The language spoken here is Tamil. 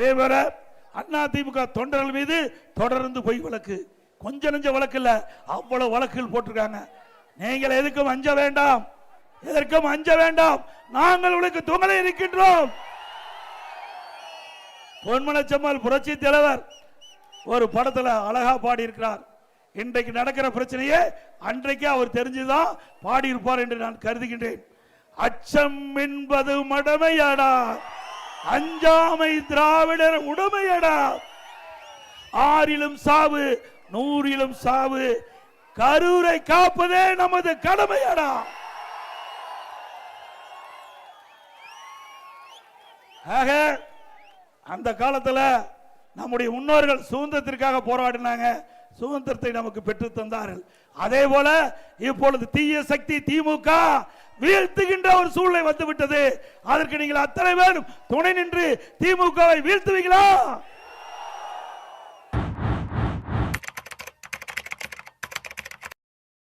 அதே போல அண்ணா திமுக தொண்டர்கள் மீது தொடர்ந்து பொய் வழக்கு. கொஞ்ச நெஞ்ச வழக்கு இல்ல அவ்வளவு வழக்குகள் போட்டிருக்காங்க. நீங்கள் எதுக்கும் அஞ்ச வேண்டாம். எதற்கும் அஞ்ச வேண்டாம். நாங்கள் உங்களுக்கு துணை இருக்கின்றோம். பொன்மனச்சம்மாள் புரட்சி தலைவர் ஒரு படத்துல அழகா பாடி இருக்கிறார் இன்றைக்கு நடக்கிற பிரச்சனையே அன்றைக்கு அவர் தெரிஞ்சுதான் பாடியிருப்பார் என்று நான் கருதுகின்றேன். அச்சம் என்பது மடமையாடா. அஞ்சாமை திராவிடர் உடமையடா. ஆறிலும் சாவு நூறிலும் சாவு. கரூரை காப்பதே நமது கடமையடா. ஆக அந்த காலத்துல நம்முடைய முன்னோர்கள் சுதந்திரத்திற்காக போராடினாங்க. சுதந்திரத்தை நமக்கு பெற்று தந்தார்கள். அதே போல இப்பொழுது தீய சக்தி திமுக வீழ்த்துகின்ற ஒரு சூழ்நிலை வந்துவிட்டது. அதற்கு நீங்கள் அத்தனை பேரும் துணை நின்று திமுகவை வீழ்த்துவீங்களா?